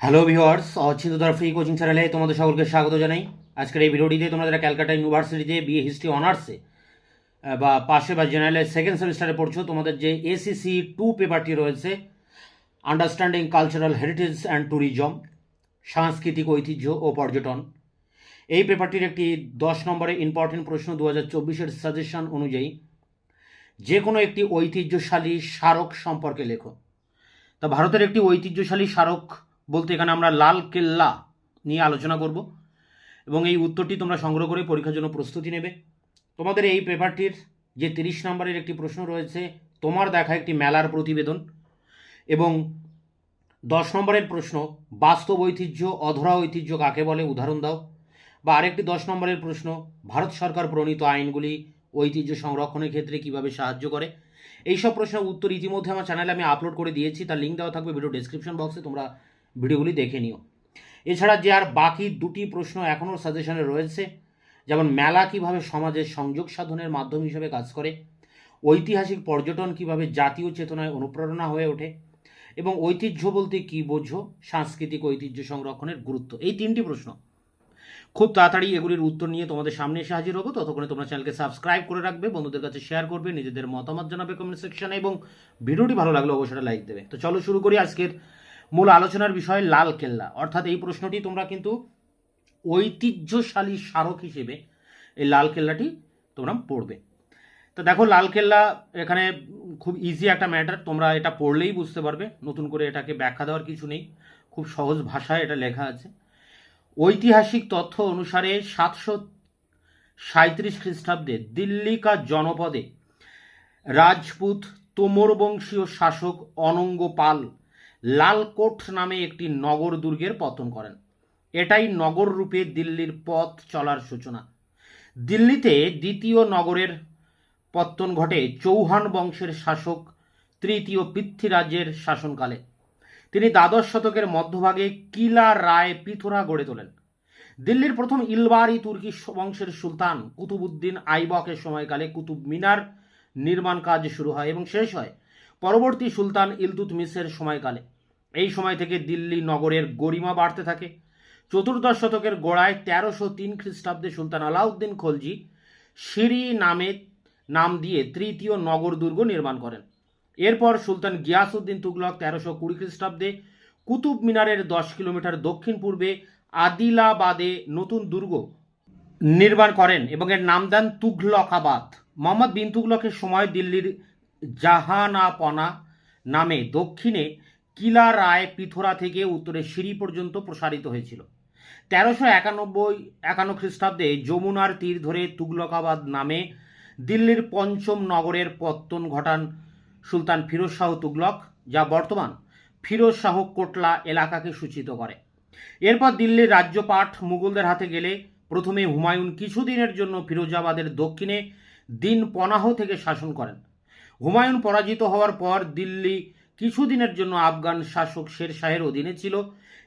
Hello viewers অচিন্তদার free coaching চ্যানেলে তোমাদের সকলকে স্বাগত জানাই। আজকের এই ভিডিওটিতে তোমরা যারা ক্যালকাটা ইউনিভার্সিটিতে বিএ হিস্ট্রি অনার্সে বা পাশে বা জেনারেলের সেকেন্ড সেমিস্টারে পড়ছো, তোমাদের যে এসিসি টু পেপারটি রয়েছে understanding cultural heritage and tourism সাংস্কৃতিক ঐতিহ্য ও পর্যটন। এই পেপারটির একটি দশ নম্বরে ইম্পর্টেন্ট প্রশ্ন দু হাজার চব্বিশের সাজেশন অনুযায়ী যে কোনো একটি ঐতিহ্যশালী স্মারক সম্পর্কে লেখো। তা ভারতের একটি ঐতিহ্যশালী স্মারক বলতে এখানে আমরা লাল কেল্লা নিয়ে আলোচনা করব এবং এই উত্তরটি তোমরা সংগ্রহ করে পরীক্ষার জন্য প্রস্তুতি নেবে। তোমাদের এই পেপারটির যে তিরিশ নম্বরের একটি প্রশ্ন রয়েছে, তোমার দেখা একটি মেলার প্রতিবেদন এবং দশ নম্বরের প্রশ্ন, বাস্তব ঐতিহ্য, অধরা ঐতিহ্য কাকে বলে? উদাহরণ দাও। বা আরেকটি দশ নম্বরের প্রশ্ন, ভারত সরকার প্রণীত আইনগুলি ঐতিহ্য সংরক্ষণের ক্ষেত্রে কীভাবে সাহায্য করে? এইসব প্রশ্নের উত্তর ইতিমধ্যে আমার চ্যানেলে আমি আপলোড করে দিয়েছি, তার লিঙ্ক দেওয়া থাকবে ভিডিও ডেসক্রিপশন বক্সে তোমরা ভিডিওগুলি দেখে নিও। এছাড়া যে আর বাকি দুটি প্রশ্ন এখনও সাজেশনে রয়েছে, যেমন মেলা কীভাবে সমাজের সংযোগ সাধনের মাধ্যম হিসেবে কাজ করে, ঐতিহাসিক পর্যটন কীভাবে জাতীয় চেতনায় অনুপ্রেরণা হয়ে ওঠে, এবং ঐতিহ্য বলতে কী বোঝো, সাংস্কৃতিক ঐতিহ্য সংরক্ষণের গুরুত্ব, এই তিনটি প্রশ্ন। খুব তাড়াতাড়ি এগুলির উত্তর নিয়ে তোমাদের সামনে এসে হাজির হব। ততক্ষণে তোমরা চ্যানেলকে সাবস্ক্রাইব করে রাখবে, বন্ধুদের কাছে শেয়ার করবে, নিজেদের মতামত জানাবে কমেন্ট সেকশনে, এবং ভিডিওটি ভালো লাগলে অবশ্যই লাইক দেবে। তো চলো শুরু করি আজকের মূল আলোচনার বিষয় লাল কেল্লা। অর্থাৎ এই প্রশ্নটি তোমরা কিন্তু ঐতিহ্যশালী স্মারক হিসেবে এই লাল কেল্লাটি তোমরা পড়বে। তো দেখো, লাল কেল্লা এখানে খুব ইজি একটা ম্যাটার তোমরা এটা পড়লেই বুঝতে পারবে। নতুন করে এটাকে ব্যাখ্যা দেওয়ার কিছু নেই। খুব সহজ ভাষায় এটা লেখা আছে। ঐতিহাসিক তথ্য অনুসারে সাতশো সাঁত্রিশ খ্রিস্টাব্দে দিল্লিকা জনপদে রাজপুত তোমর বংশীয় শাসক অনঙ্গ পাল লালকোট নামে একটি নগর দুর্গের পতন করেন। এটাই নগর রূপে দিল্লির পথ চলার সূচনা। দিল্লিতে দ্বিতীয় নগরের পত্তন ঘটে চৌহান বংশের শাসক, তৃতীয় পৃথ্বীরাজের শাসনকালে। তিনি দ্বাদশ শতকের মধ্যভাগে কিলা রায় পিথোরা গড়ে তোলেন। দিল্লির প্রথম ইলবারি তুর্কি বংশের সুলতান কুতুবুদ্দিন আইবকের সময়কালে কুতুব মিনার নির্মাণ কাজ শুরু হয় এবং শেষ হয় পরবর্তী সুলতান ইলতুতমিসের সময়কালে। এই সময় থেকে দিল্লি নগরের গরিমা বাড়তে থাকে। চতুর্দশ শতকের গোড়ায় তেরোশো তিন খ্রিস্টাব্দে সুলতান আলাউদ্দিন খলজি সিরি নামে নাম দিয়ে তৃতীয় নগর দুর্গ নির্মাণ করেন। এরপর সুলতান গিয়াসউদ্দিন তুগলক তেরোশো কুড়ি খ্রিস্টাব্দে কুতুব মিনারের দশ কিলোমিটার দক্ষিণ পূর্বে আদিলাবাদে নতুন দুর্গ নির্মাণ করেন এবং এর নাম দেন তুঘলকাবাদ মোহাম্মদ বিন তুগলকের সময় দিল্লির জাহানাপনা নামে দক্ষিণে কিলা রায় পিথোরা থেকে উত্তরে সিঁড়ি পর্যন্ত প্রসারিত হয়েছিল। তেরোশো একানব্বই একান্ন খ্রিস্টাব্দে যমুনার তীর ধরে তুগলকাবাদ নামে দিল্লির পঞ্চম নগরের পত্তন ঘটান সুলতান ফিরোজ শাহ তুগলক, যা বর্তমান ফিরোজ শাহ কোটলা এলাকাকে সূচিত করে। এরপর দিল্লির রাজ্যপাঠ মুঘলদের হাতে গেলে প্রথমে হুমায়ুন কিছুদিনের জন্য ফিরোজাবাদের দক্ষিণে দিন পনাহ থেকে শাসন করেন। হুমায়ুন পরাজিত হওয়ার পর দিল্লি কিছুদিনের জন্য আফগান শাসক শের শাহের অধীনে ছিল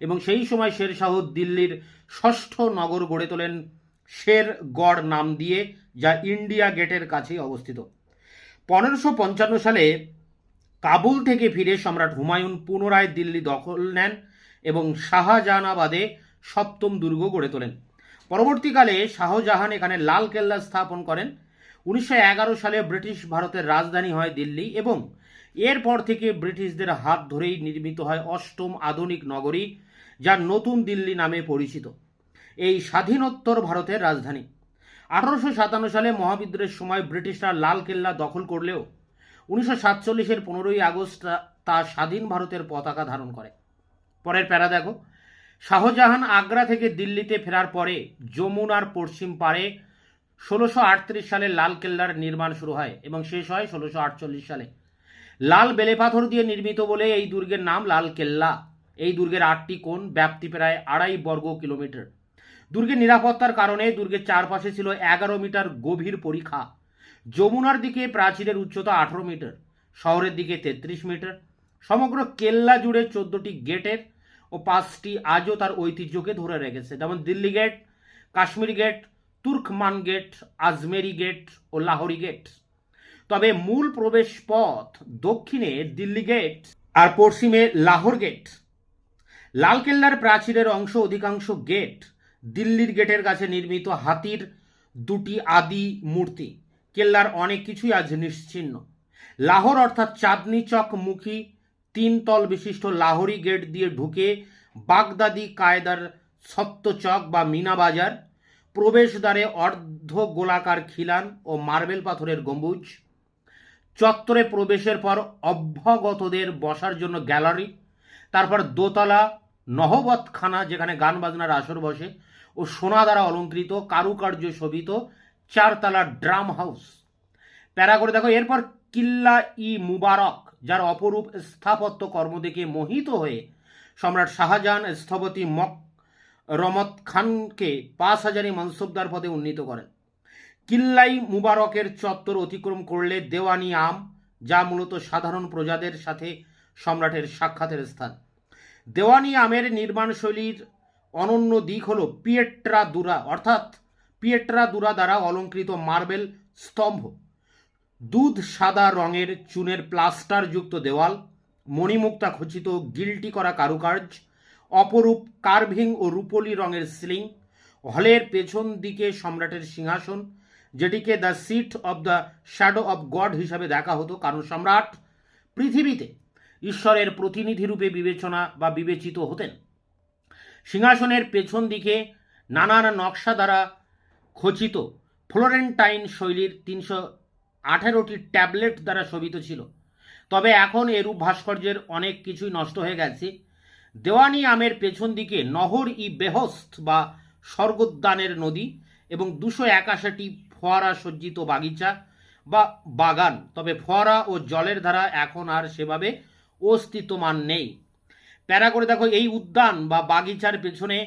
এবং সেই সময় শের শাহ দিল্লির ষষ্ঠ নগর গড়ে তোলেন শেরগড় নাম দিয়ে, যা ইন্ডিয়া গেটের কাছেই অবস্থিত। পনেরোশো পঞ্চান্ন সালে কাবুল থেকে ফিরে সম্রাট হুমায়ুন পুনরায় দিল্লি দখল নেন এবং শাহজাহানাবাদে সপ্তম দুর্গ গড়ে তোলেন। পরবর্তীকালে শাহজাহান এখানে লাল কেল্লা স্থাপন করেন। উনিশশো এগারো সালে ব্রিটিশ ভারতের রাজধানী হয় দিল্লি এবং এরপর থেকে ব্রিটিশদের হাত ধরেই নির্মিত হয় অষ্টম আধুনিক নগরী, যা নতুন দিল্লি নামে পরিচিত। এই স্বাধীনোত্তর ভারতের রাজধানী। আঠারোশো সাতান্ন সালে মহাবিদ্রোহের সময় ব্রিটিশরা লাল কেল্লা দখল করলেও উনিশশো সাতচল্লিশের পনেরোই আগস্ট তা স্বাধীন ভারতের পতাকা ধারণ করে। পরের প্যারা দেখো। শাহজাহান আগ্রা থেকে দিল্লিতে ফেরার পরে যমুনার পশ্চিম পাড়ে ষোলোশো সালে লাল কেল্লার নির্মাণ শুরু হয় এবং শেষ হয় ষোলোশো সালে। লাল বেলেপাথর দিয়ে নির্মিত বলে এই দুর্গের নাম লাল কেল্লা। এই দুর্গের আটটি কোণ ব্যাপ্তি প্রায় আড়াই বর্গ কিলোমিটার। দুর্গের নিরাপত্তার কারণে দুর্গের চারপাশে ছিল এগারো মিটার গভীর পরীক্ষা যমুনার দিকে প্রাচীরের উচ্চতা আঠারো মিটার, শহরের দিকে তেত্রিশ মিটার। সমগ্র কেল্লা জুড়ে চোদ্দটি গেটের ও পাঁচটি আজও তার ঐতিহ্যকে ধরে রেখেছে। যেমন Delhi gate, Kashmir gate Turkman gate, Ajmeri gate ও লাহোরি গেট। তবে মূল প্রবেশ পথ দক্ষিণে দিল্লি গেট আর পশ্চিমে লাহোর গেট। লালকেল্লার প্রাচীরের অংশ অধিকাংশ গেট দিল্লির গেটের কাছে নির্মিত হাতির দুটি আদি মূর্তি। কেল্লার অনেক কিছুই আজ নিশ্চিহ্ন লাহোর অর্থাৎ চাঁদনি চক মুখী তিন তল বিশিষ্ট লাহোরি গেট দিয়ে ঢুকে বাগদাদি কায়দার সত্যচক বা মিনা বাজার প্রবেশদ্বারে অর্ধ গোলাকার খিলান ও মার্বেল পাথরের গম্বুজ। চত্বরে প্রবেশের পর অভ্যাগতদের বসার জন্য গ্যালারি, তারপর দোতলা, নহবতখানা যেখানে গান বাজনার আসর বসে ও সোনা দ্বারা অলঙ্কৃত, কারুকার্য শোভিত চারতলা ড্রাম হাউস। প্যারা করে দেখো, এরপর কিল্লা ই মুবারক, যার অপরূপ স্থাপত্য কর্ম দেখে মোহিত হয়ে সম্রাট শাহজাহান স্থপতি মক রমত খানকে পাঁচ হাজারি মনসুবদার পদে উন্নীত করেন। কিল্লাই মুবারকের চত্বর অতিক্রম করলে দেওয়ানি আম, যা মূলত সাধারণ প্রজাদের সাথে সম্রাটের সাক্ষাতের স্থান। দেওয়ানি আমের নির্মাণশৈলীর অনন্য দিক হল পিয়েট্রা দুরা, অর্থাৎ পিয়েট্রা দুরা দ্বারা অলঙ্কৃত মার্বেল স্তম্ভ। দুধ সাদা রঙের চুনের প্লাস্টারযুক্ত দেওয়াল, মণিমুক্তা খচিত গিল্টি করা কারুকার্য অপরূপ কার্ভিং ও রূপলি রঙের সিলিং, হলের পেছন দিকে সম্রাটের সিংহাসন, যেটিকে the seat of the shadow of god হিসাবে দেখা হতো, কারণ সম্রাট পৃথিবীতে ঈশ্বরের প্রতিনিধি রূপে বিবেচনা বা বিবেচিত হতেন। সিংহাসনের পেছন দিকে নানান নকশা দ্বারা খচিত ফ্লোরেন্টাইন শৈলীর তিনশো আঠেরোটি ট্যাবলেট দ্বারা শোভিত ছিল। তবে এখন এরূপ ভাস্কর্যের অনেক কিছুই নষ্ট হয়ে গেছে। দেওয়ানি আমের পেছন দিকে নহর ই বেহস্ত বা স্বর্গোদ্যানের নদী এবং দুশো একাশিটি ফোয়ারা সজ্জিত বাগিচা বা বাগান। তবে ফোয়ারা ও জলের ধারা এখন আর সেভাবে অস্তিত্বমান নেই। প্যারা করে দেখো, এই উদ্যান বা বাগিচার পেছনে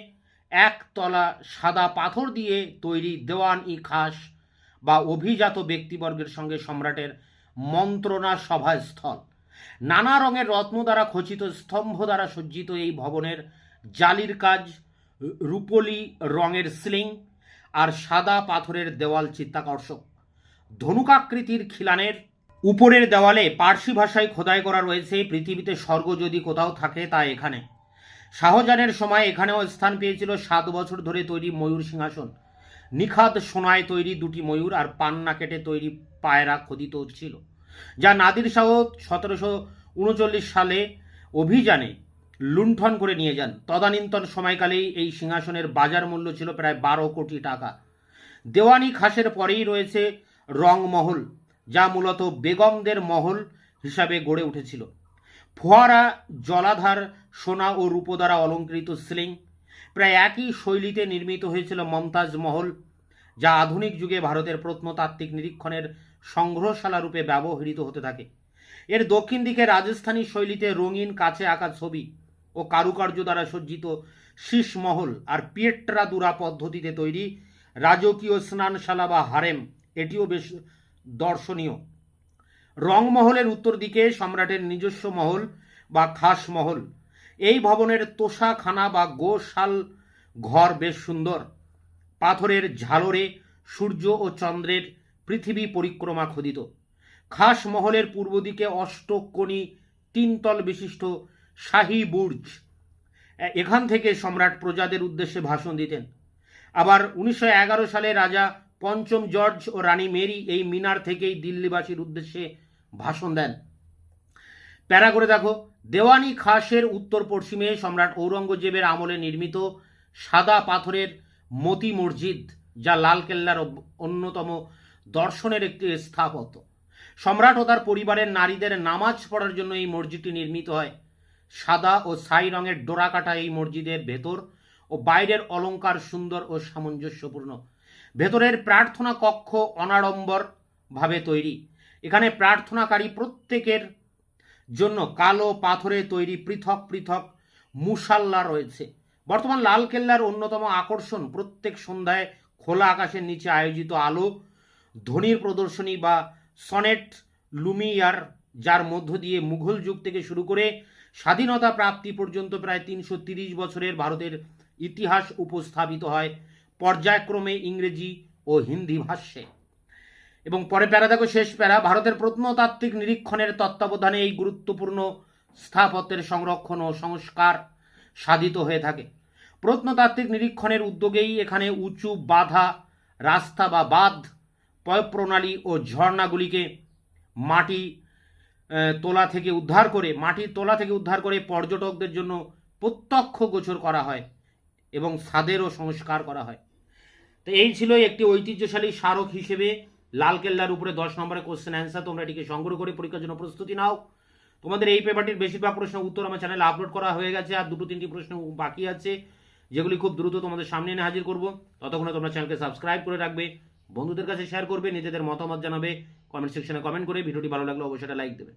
একতলা সাদা পাথর দিয়ে তৈরি দেওয়ান ই খাস বা অভিজাত ব্যক্তিবর্গের সঙ্গে সম্রাটের মন্ত্রণা সভাস্থল নানা রঙের রত্ন দ্বারা খচিত, স্তম্ভ দ্বারা সজ্জিত এই ভবনের জালির কাজ, রূপলি রঙের স্লিং আর সাদা পাথরের দেওয়াল চিত্তাকর্ষক। ধনুকাকৃতির খিলানের উপরের দেওয়ালে পার্সি ভাষায় খোদাই করা রয়েছে পৃথিবীতে স্বর্গ যদি কোথাও থাকে তা এখানে। শাহজাহানের সময় এখানেও স্থান পেয়েছিল সাত বছর ধরে তৈরি ময়ূর সিংহাসন। নিখাদ সোনায় তৈরি দুটি ময়ূর আর পান্না কেটে তৈরি পায়রা খোদিত ছিল। যা নাদির শাহ সতেরোশো উনচল্লিশ সালে অভিযানে লুণ্ঠন করে নিয়ে যান। তদানীন্তন সময়কালেই এই সিংহাসনের বাজার মূল্য ছিল প্রায় বারো কোটি টাকা। দেওয়ানি খাসের পরেই রয়েছে রংমহল, যা মূলত বেগমদের মহল হিসাবে গড়ে উঠেছিল। ফোয়ারা, জলাধার, সোনা ও রূপ দ্বারা অলঙ্কৃত সিলিং, প্রায় একই শৈলীতে নির্মিত হয়েছিল মমতাজ মহল, যা আধুনিক যুগে ভারতের প্রত্নতাত্ত্বিক নিরীক্ষণের সংগ্রহশালা রূপে ব্যবহৃত হতে থাকে। এর দক্ষিণ দিকে রাজস্থানী শৈলীতে রঙিন কাছে আঁকা ছবি ও কারুকার্য দ্বারা সজ্জিত শীষ মহল আর পিয়েট্রা দুরা পদ্ধতিতে তৈরি রাজকীয় স্নানশালা বা হারেম, এটিও বেশ দর্শনীয়। রংমহলের উত্তর দিকে সম্রাটের নিজস্ব মহল বা খাস মহল। এই ভবনের তোষাখানা বা গোশাল ঘর বেশ সুন্দর। পাথরের ঝালরে সূর্য ও চন্দ্রের পৃথিবী পরিক্রমা খোদিত। খাস মহলের পূর্ব দিকে অষ্টকোণী তিনতল বিশিষ্ট শাহী বুর্জ। এখান থেকে সম্রাট প্রজাদের উদ্দেশ্যে ভাষণ দিতেন। আবার উনিশশো এগারো সালে রাজা পঞ্চম জর্জ ও রানী মেরি এই মিনার থেকেই দিল্লিবাসীর উদ্দেশ্যে ভাষণ দেন। প্যারা করে দেখো, দেওয়ানি খাসের উত্তর পশ্চিমে সম্রাট ঔরঙ্গজেবের আমলে নির্মিত সাদা পাথরের মতি মসজিদ, যা লালকেল্লার অন্যতম দর্শনের একটি স্থাপত্য। সম্রাট ও তার পরিবারের নারীদের নামাজ পড়ার জন্য এই মসজিদটি নির্মিত হয়। সাদা ও ছাই রঙের ডোরাকাটা এই মসজিদের ভেতর ও বাইরের অলঙ্কার সুন্দর ও সামঞ্জস্যপূর্ণ। ভেতরের প্রার্থনা কক্ষ অনাড়ম্বর ভাবে তৈরি। এখানে প্রার্থনাকারী প্রত্যেকের জন্য কালো পাথরে তৈরি পৃথক পৃথক মুসাল্লা রয়েছে। বর্তমান লালকেল্লার অন্যতম আকর্ষণ প্রত্যেক সন্ধ্যায় খোলা আকাশের নিচে আয়োজিত আলো ধ্বনির প্রদর্শনী বা সনেট লুমিয়ার, যার মধ্য দিয়ে মুঘল যুগ থেকে শুরু করে স্বাধীনতা প্রাপ্তি পর্যন্ত প্রায় তিনশো তিরিশ বছরের ভারতের ইতিহাস উপস্থাপিত হয় পর্যায়ক্রমে ইংরেজি ও হিন্দি ভাষ্যে। এবং পরে প্যারা দেখো, শেষ প্যারা, ভারতের প্রত্নতাত্ত্বিক নিরীক্ষণের তত্ত্বাবধানে এই গুরুত্বপূর্ণ স্থাপত্যের সংরক্ষণ ও সংস্কার সাধিত হয়ে থাকে। প্রত্নতাত্ত্বিক নিরীক্ষণের উদ্যোগেই এখানে উঁচু বাধা, রাস্তা বা বাঁধ পয়ঃপ্রণালী ও ঝর্ণাগুলিকে মাটি তোলা থেকে উদ্ধার করে, মাটির তোলা থেকে উদ্ধার করে পর্যটকদের জন্য প্রত্যক্ষ গোচর করা হয় এবং স্বাদেরও সংস্কার করা হয়। তো এই ছিল একটি ঐতিহ্যশালী স্মারক হিসেবে লালকেল্লার উপরে দশ নম্বরের কোশ্চেন অ্যান্সার তোমরা এটিকে সংগ্রহ করে পরীক্ষার জন্য প্রস্তুতি নাও। তোমাদের এই পেপারটির বেশিরভাগ প্রশ্নের উত্তর আমার চ্যানেলে আপলোড করা হয়ে গেছে আর দুটো তিনটি প্রশ্ন বাকি আছে, যেগুলি খুব দ্রুত তোমাদের সামনে এনে হাজির করব। ততক্ষণে তোমরা চ্যানেলকে সাবস্ক্রাইব করে রাখবে। বন্ধুদের কাছে শেয়ার করবে, নিজেদের মতামত জানাবে কমেন্ট সেকশনে কমেন্ট করে ভিডিওটি ভালো লাগলে অবশ্যই লাইক দেবে।